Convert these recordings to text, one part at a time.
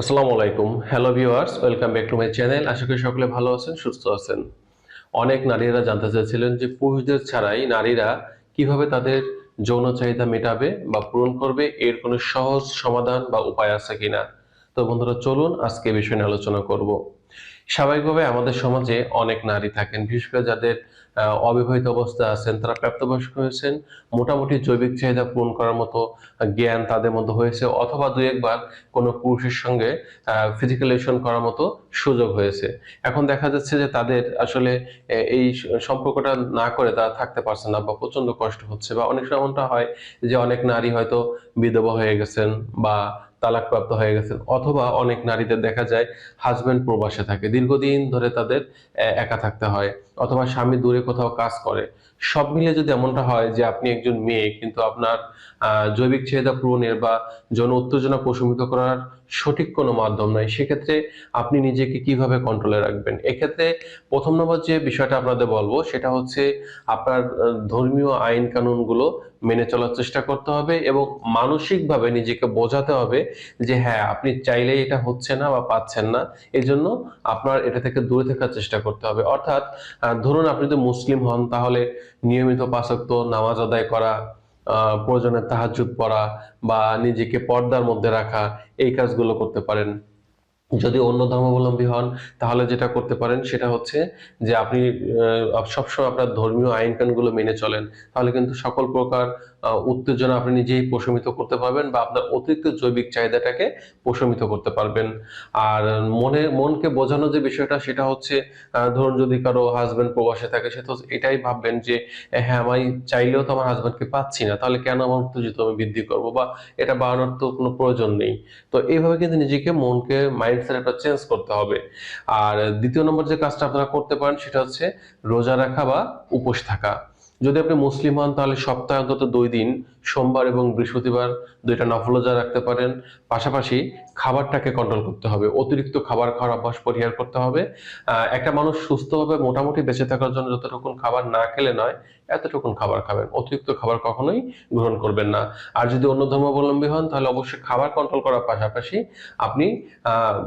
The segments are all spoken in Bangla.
আসসালামু আলাইকুম। Hello viewers welcome back to my channel আশা করি সকলে ভালো আছেন, সুস্থ আছেন। অনেক নারীরা জানতে চাইছিলেন যে পুরুষদের ছাড়াই নারীরা কীভাবে তাদের যৌন চাহিদা মেটাবে বা পূরণ করবে, এর কোনো সহজ সমাধান বা উপায় আছে কিনা। তো বন্ধুরা, চলুন আজকে বিষয় নিয়ে আলোচনা করব। স্বাভাবিকভাবে আমাদের সমাজে অনেক নারী থাকেন, বিশেষ করে যাদের অবিবাহিত অবস্থা আছেন, তারা প্রাপ্তবয়স্ক হয়েছেন, মোটামুটি জৈবিক চাহিদা পূরণ করার মতো জ্ঞান তাদের মধ্যে হয়েছে, অথবা দুই একবার কোনো পুরুষের সঙ্গে ফিজিক্যাল রিলেশন করার মতো সুযোগ হয়েছে। এখন দেখা যাচ্ছে যে তাদের আসলে এই সম্পর্কটা না করে তারা থাকতে পারছে না বা প্রচণ্ড কষ্ট হচ্ছে, বা অনেক সময় এমনটা হয় যে অনেক নারী হয়তো বিধবা হয়ে গেছেন বা তালাকপ্রাপ্ত হয়ে গেছেন। অথবা অনেক নারীদের দেখা যায় হাজব্যান্ড প্রবাসে থাকে। দীর্ঘদিন ধরে তাদের একা থাকতে হয় অথবা স্বামী দূরে কোথাও কাজ করে। সব মিলে যদি এমনটা হয় যে আপনি একজন মেয়ে, কিন্তু আপনার জৈবিক চাহিদা পূরণের বা যৌন উত্তেজনা প্রশমিত করার সঠিক কোনো মাধ্যম নাই, সেক্ষেত্রে আপনি নিজেকে কীভাবে কন্ট্রোলে রাখবেন? এক্ষেত্রে প্রথম নম্বর যে বিষয়টা আপনাদের বলব, সেটা হচ্ছে আপনার ধর্মীয় আইন কানুনগুলো মেনে চলার চেষ্টা করতে হবে এবং মানসিকভাবে নিজেকে বোঝাতে হবে যে হ্যাঁ আপনি চাইলেই এটা হচ্ছে না বা পাচ্ছেন না। এই জন্য আপনার এটা থেকে দূরে থাকার চেষ্টা করতে হবে। অর্থাৎ ধরুন আপনি যদি মুসলিম হন, তাহলে নিয়মিত পাশক্ত নামাজ আদায় করা প্রয়োজনে তাহাজ্জুদ পড়া বা নিজেকে পর্দার মধ্যে রাখা এই কাজগুলো করতে পারেন। যদি অন্য ধর্মাবলম্বী হন, তাহলে যেটা করতে পারেন, সেটা হচ্ছে যে আপনি সবসময় আপনার ধর্মীয় আইন কানুনগুলো মেনে চলেন। তাহলে কিন্তু সকল প্রকার উত্তেজনা আপনি নিজেই প্রশমিত করতে পারবেন বা আপনার অতিরিক্ত জৈবিক চাহিদাটাকে প্রশমিত করতে পারবেন। আর মনে, মনকে বোঝানো যে বিষয়টা, সেটা হচ্ছে ধরুন যদি কারও হাজবেন্ড প্রবাসে থাকে, সে তো এটাই ভাববেন যে হ্যাঁ আমি চাইলেও তো আমার হাজবেন্ডকে পাচ্ছি না, তাহলে কেন আমার উত্তেজিত আমি বৃদ্ধি করব? বা এটা বাড়ানোর তো কোনো প্রয়োজন নেই। তো এইভাবে কিন্তু নিজেকে মনকে মাইন্ডসেটটা চেঞ্জ করতে হবে। আর দ্বিতীয় নম্বর যে কাজটা আপনারা করতে পারেন সেটা হচ্ছে রোজা রাখা বা উপোস থাকা। যদি আপনি মুসলিম হন তাহলে সপ্তাহে অন্তত দুই দিন সোমবার এবং বৃহস্পতিবার দুইটা নফল রোজা রাখতে পারেন। পাশাপাশি খাবারটাকে কন্ট্রোল করতে হবে। অতিরিক্ত খাবার খাওয়ার অভ্যাস পরিহার করতে হবে। একটা মানুষ সুস্থভাবে মোটামুটি বেঁচে থাকার জন্য যতটুকুন খাবার না খেলে নয়, এতটুকুন খাবার খাবেন। অতিরিক্ত খাবার কখনোই গ্রহণ করবেন না। আর যদি অন্য ধর্মাবলম্বী হন, তাহলে অবশ্যই খাবার কন্ট্রোল করার পাশাপাশি আপনি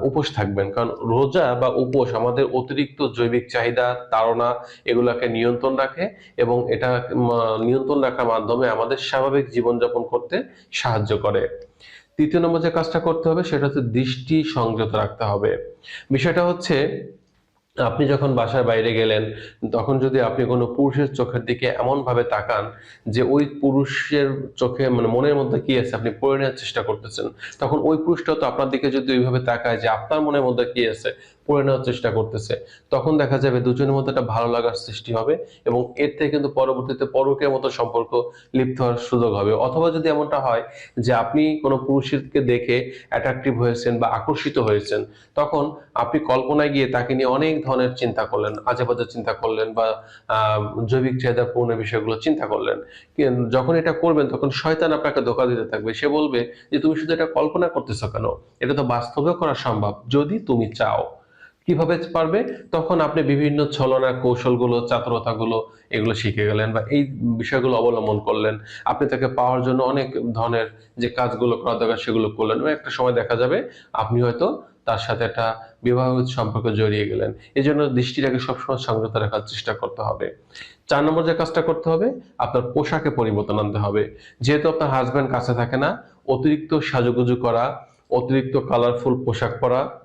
উপোস থাকবেন। কারণ রোজা বা উপোস আমাদের অতিরিক্ত জৈবিক চাহিদা, তাড়না, এগুলাকে নিয়ন্ত্রণ রাখে এবং এটা নিয়ন্ত্রণ রাখার মাধ্যমে আমাদের স্বাভাবিক জীবনযাপন করতে সাহায্য করে। তৃতীয় নম্বর যে কাজটা করতে হবে, সেটা হচ্ছে দৃষ্টি সংযত রাখতে হবে। বিষয়টা হচ্ছে, আপনি যখন বাসার বাইরে গেলেন, তখন যদি আপনি কোনো পুরুষের চোখের দিকে এমন ভাবে তাকান যে ওই পুরুষের চোখে মানে মনের মধ্যে কি আছে, আপনি পড়ে নেওয়ার চেষ্টা করতেছেন, তখন ওই পুরুষটা তো আপনার দিকে যদি ওইভাবে তাকায় যে আপনার মনের মধ্যে কি আছে পড়ে নেওয়ার চেষ্টা করতেছে। তখন দেখা যাবে দুজনের মধ্যে একটা ভালো লাগার সৃষ্টি হবে এবং এর থেকে কিন্তু পরবর্তীতে পরকের মতো সম্পর্ক লিপ্ত হওয়ার সুযোগ হবে। অথবা যদি এমনটা হয় যে আপনি কোনো পুরুষকে দেখে অ্যাট্রাকটিভ হয়েছেন বা আকর্ষিত হয়েছেন, তখন আপনি কল্পনায় গিয়ে তাকে নিয়ে অনেক ধরনের চিন্তা করলেন, আজেবাজে চিন্তা করলেন বা জৈবিক চাহিদা পূর্ণের বিষয়গুলো চিন্তা করলেন। যখন এটা করবেন তখন শয়তান আপনাকে ধোকা দিতে থাকবে। সে বলবে যে, তুমি শুধু এটা কল্পনা করতেছো কেন? এটা তো বাস্তবেও করা সম্ভব। যদি তুমি চাও কীভাবে পারবে? তখন আপনি বিভিন্ন ছলনা কৌশলগুলো, চাতুরতাগুলো এগুলো শিখে গেলেন বা এই বিষয়গুলো অবলম্বন করলেন। আপনি তাকে পাওয়ার জন্য অনেক ধরনের যে কাজগুলো করা দরকার সেগুলো করলেন। এবং একটা সময় দেখা যাবে আপনি হয়তো তার সাথে একটা বিবাহিত সম্পর্কে জড়িয়ে গেলেন। এই জন্য দৃষ্টিটাকে সবসময় সংযত রাখার চেষ্টা করতে হবে। চার নম্বর যে কাজটা করতে হবে, আপনার পোশাকে পরিবর্তন আনতে হবে। যেহেতু আপনার হাজব্যান্ড কাছে থাকে না, অতিরিক্ত সাজুগুজু করা, অতিরিক্ত কালারফুল পোশাক পরা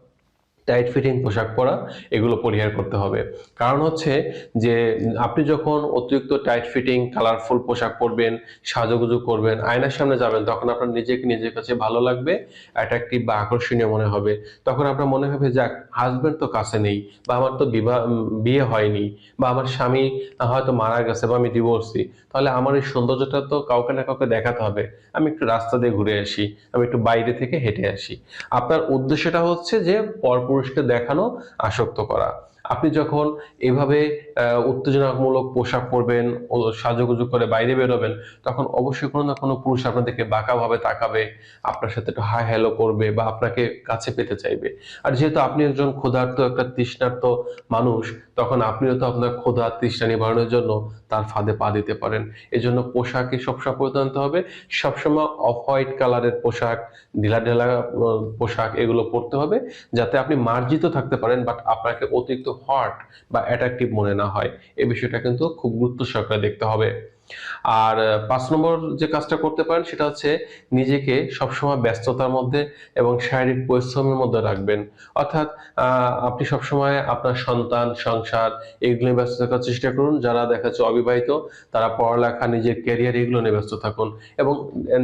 টাইট ফিটিং পোশাক পরা এগুলো পরিহার করতে হবে। কারণ হচ্ছে যে আপনি যখন অতিরিক্ত টাইট ফিটিং কালারফুল পোশাক পরবেন, সাজুগুজু করবেন, আয়নার সামনে যাবেন, তখন আপনার নিজেকে নিজের কাছে ভালো লাগবে অ্যাট্রাকটিভ বা আকর্ষণীয় মনে হবে। তখন আপনার মনে হবে যাক হাজবেন্ড তো কাছে নেই বা আমার তো বিবাহ, বিয়ে হয়নি বা আমার স্বামী হয়তো মারা গেছে বা আমি ডিভোর্সি তাহলে আমার এই সৌন্দর্যটা তো কাউকে না কাউকে দেখাতে হবে। আমি একটু রাস্তা দিয়ে ঘুরে আসি, আমি একটু বাইরে থেকে হেঁটে আসি। আপনার উদ্দেশ্যটা হচ্ছে যে পরপুরুষকে দেখানো আসক্ত করা। আপনি যখন এভাবে উত্তেজনামূলক পোশাক পরবেন সাজুগুজু করে বাইরে বেরোবেন, তখন অবশ্যই কোনো না কোনো পুরুষ আপনাদেরকে বাঁকাভাবে তাকাবে, আপনার সাথে একটু হাই হ্যালো করবে বা আপনাকে কাছে পেতে চাইবে। আর যেহেতু আপনি একজন ক্ষুধার্ত একটা তৃষ্ণার্ত মানুষ, তখন আপনিও তো আপনার ক্ষুধা, তৃষ্ণা নিবারণের জন্য তার ফাঁদে পা দিতে পারেন। এজন্য পোশাকে সবসময় পরিধান হবে। সবসময় অফ হোয়াইট কালারের পোশাক, ঢিলা ঢেলা পোশাক এগুলো পরতে হবে, যাতে আপনি মার্জিত থাকতে পারেন, বাট আপনাকে অতিরিক্ত হট বা অ্যাট্রাকটিভ মনে না হয়। এই বিষয়টা কিন্তু খুব গুরুত্ব সহকারে দেখতে হবে। আর পাঁচ নম্বর যে কাজটা করতে পারেন সেটা হচ্ছে নিজেকে সবসময় ব্যস্ততার মধ্যে এবং শারীরিক পরিশ্রমের মধ্যে রাখবেন। অর্থাৎ আপনি সবসময় আপনার সন্তান, সংসার এগুলো ব্যস্ত থাকার চেষ্টা করুন। যারা দেখা যাচ্ছে অবিবাহিত, তারা পড়ালেখা, নিজের ক্যারিয়ার এগুলো নিয়ে ব্যস্ত থাকুন। এবং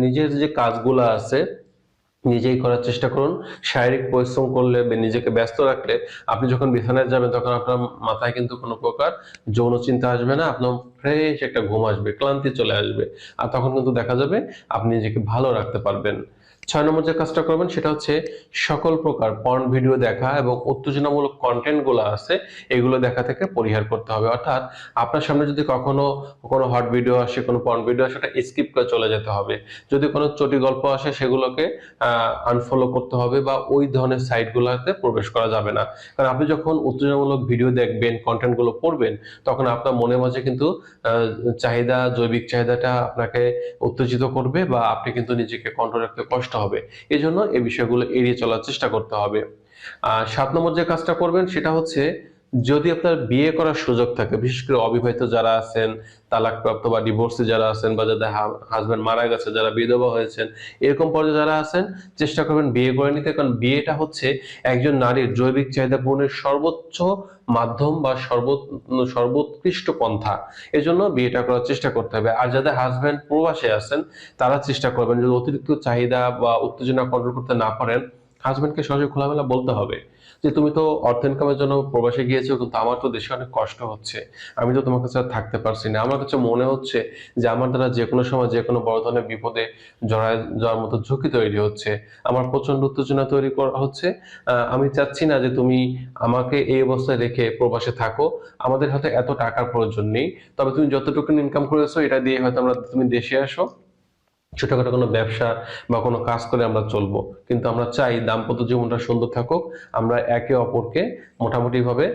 নিজের যে কাজগুলো আছে নিজেই করার চেষ্টা করুন। শারীরিক পরিশ্রম করলে নিজেকে ব্যস্ত রাখলে আপনি যখন বিছানায় যাবেন তখন আপনার মাথায় কিন্তু কোনো প্রকার যৌন চিন্তা আসবে না, আপনার ফ্রেশ একটা ঘুম আসবে, ক্লান্তি চলে আসবে। আর তখন কিন্তু দেখা যাবে আপনি নিজেকে ভালো রাখতে পারবেন। ছয় নম্বর যে কাজটা করবেন সেটা হচ্ছে সকল প্রকার পর্ন ভিডিও দেখা এবং উত্তেজনামূলক কন্টেন্টগুলো আছে, এগুলো দেখা থেকে পরিহার করতে হবে। অর্থাৎ আপনার সামনে যদি কখনো কোনো হট ভিডিও আসে, কোনো পর্ন ভিডিও আসে সেটা স্কিপ করে চলে যেতে হবে। যদি কোনো চটি গল্প আসে, সেগুলোকে আনফলো করতে হবে বা ওই ধরনের সাইটগুলোতে প্রবেশ করা যাবে না। কারণ আপনি যখন উত্তেজনামূলক ভিডিও দেখবেন কন্টেন্টগুলো পড়বেন, তখন আপনার মনে মাঝে কিন্তু চাহিদা, জৈবিক চাহিদাটা আপনাকে উত্তেজিত করবে বা আপনি কিন্তু নিজেকে কন্ট্রোল রাখতে কষ্ট হবে। এজন্য জন্য এই বিষয়গুলো এড়িয়ে চলার চেষ্টা করতে হবে। সাত নম্বর যে কাজটা করবেন সেটা হচ্ছে যদি আপনার বিয়ে করার সুযোগ থাকে, বিশেষ করে অবিবাহিত যারা আছেন, তালাকপ্রাপ্ত বা ডিভোর্সে যারা আছেন বা যাদের হাজব্যান্ড মারা গেছে, যারা বিধবা হয়েছেন, এরকম পর্যায়ে যারা আছেন, চেষ্টা করবেন বিয়ে করে নিতে। কারণ বিয়েটা হচ্ছে একজন নারীর জৈবিক চাহিদা পূরণের সর্বোচ্চ মাধ্যম বা সর্ব সর্বোৎকৃষ্ট পন্থা। এজন্য বিয়েটা করার চেষ্টা করতে হবে। আর যাদের হাজব্যান্ড প্রবাসে আছেন, তারা চেষ্টা করবেন যদি অতিরিক্ত চাহিদা বা উত্তেজনা কন্ট্রোল করতে না পারেন হাজবেন্ডকে সহজে খোলামেলা বলতে হবে যে, তুমি তো অর্থ ইনকামের জন্য প্রবাসে গিয়েছো, কিন্তু আমার তো দেশে অনেক কষ্ট হচ্ছে। আমি তো তোমার কাছে থাকতে পারছি না। আমার কাছে মনে হচ্ছে যে, আমার দ্বারা যে কোনো সময় যে কোনো বড় ধরনের বিপদে জড়ায় যাওয়ার মতো ঝুঁকি তৈরি হচ্ছে। আমার প্রচণ্ড উত্তেজনা তৈরি করা, হচ্ছে। আমি চাচ্ছি না যে, তুমি আমাকে এই অবস্থায় রেখে প্রবাসে থাকো। আমাদের হাতে এত টাকার প্রয়োজন নেই। তবে তুমি যতটুকু ইনকাম করেছ, এটা দিয়ে হয়তো আমরা তুমি দেশে আসো। ছোটখাটো কোনো ব্যবসা বা কোনো কাজ করে আমরা চলবো। কিন্তু আমরা চাই দাম্পত্য জীবনটা সুন্দর থাকুক, আমরা একে অপরকে মোটামুটিভাবে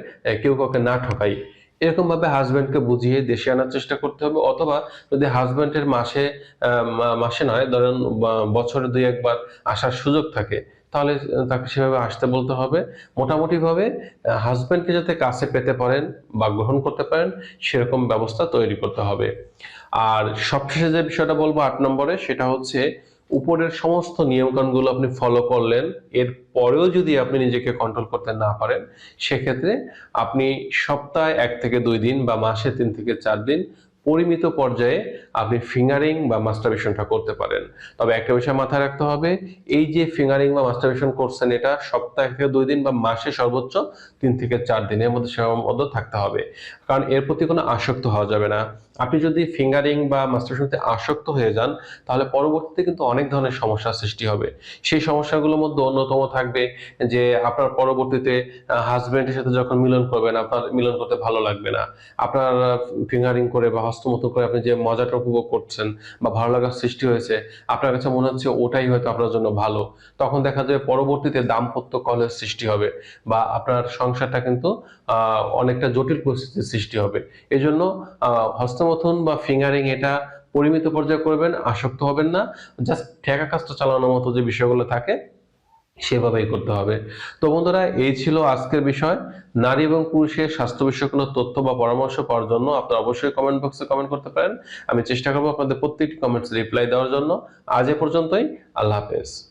কেউ কাউকে না ঠকাই। এরকমভাবে হাজব্যান্ডকে বুঝিয়ে দেশে আনার চেষ্টা করতে হবে, অথবা যদি হাজব্যান্ডের মাসে মাসে নয়, ধরেন বছরে দুই একবার আসার সুযোগ থাকে তাহলে তাকে সেভাবে আসতে বলতে হবে। মোটামুটিভাবে হাজব্যান্ডকে যাতে কাছে পেতে পারেন বা গ্রহণ করতে পারেন, সেরকম ব্যবস্থা তৈরি করতে হবে। আর সবশেষে যে বিষয়টা বলব আট নম্বরে, সেটা হচ্ছে উপরের সমস্ত নিয়মকানুনগুলো আপনি ফলো করলেন এর পরেও যদি আপনি নিজেকে কন্ট্রোল করতে না পারেন, সেক্ষেত্রে আপনি সপ্তাহে এক থেকে দুই দিন বা মাসে তিন থেকে চার দিন পরিমিত পর্যায়ে আপনি ফিঙ্গারিং বা মাস্টারবেশনটা করতে পারেন। তবে একটা বিষয় মাথায় রাখতে হবে, এই যে ফিঙ্গারিং বা মাস্টারবেশন করছেন এটা সপ্তাহে থেকে দুই দিন বা মাসে সর্বোচ্চ তিন থেকে চার দিনের মধ্যে সীমাবদ্ধ থাকতে হবে। কারণ এর প্রতি কোনো আসক্ত হওয়া যাবে না। আপনি যদি ফিঙ্গারিং বা মাস্টারবেশনতে আসক্ত হয়ে যান, তাহলে পরবর্তীতে কিন্তু অনেক ধরনের সমস্যার সৃষ্টি হবে। সেই সমস্যাগুলোর মধ্যে অন্যতম থাকবে যে, আপনার পরবর্তীতে হাজবেন্ডের সাথে যখন মিলন করবেন, আপনার মিলন করতে ভালো লাগবে না। আপনার ফিঙ্গারিং করে বা হস্তমত করে আপনি যে মজাটা উপভোগ করছেন বা ভালো লাগার সৃষ্টি হয়েছে, আপনার কাছে মনে হচ্ছে ওটাই হয়তো আপনার জন্য ভালো। তখন দেখা যাবে পরবর্তীতে দাম্পত্য কলের সৃষ্টি হবে বা আপনার সংসারটা কিন্তু অনেকটা জটিল পরিস্থিতির সৃষ্টি হবে। এই জন্য হস্তমথন বা ফিঙ্গারিং এটা পরিমিত পর্যায়ে করবেন, আসক্ত হবেন না। জাস্ট ঠেকা কাজটা চালানোর মতো যে বিষয়গুলো থাকে, সেভাবেই করতে হবে। তো বন্ধুরা, এই ছিল আজকের বিষয়। নারী এবং পুরুষের স্বাস্থ্য বিষয়ক কোনো তথ্য বা পরামর্শ পাওয়ার জন্য আপনারা অবশ্যই কমেন্ট বক্সে কমেন্ট করতে পারেন। আমি চেষ্টা করব আপনাদের প্রত্যেকটি কমেন্টস রিপ্লাই দেওয়ার জন্য। আজ এ পর্যন্তই, আল্লাহ হাফেজ।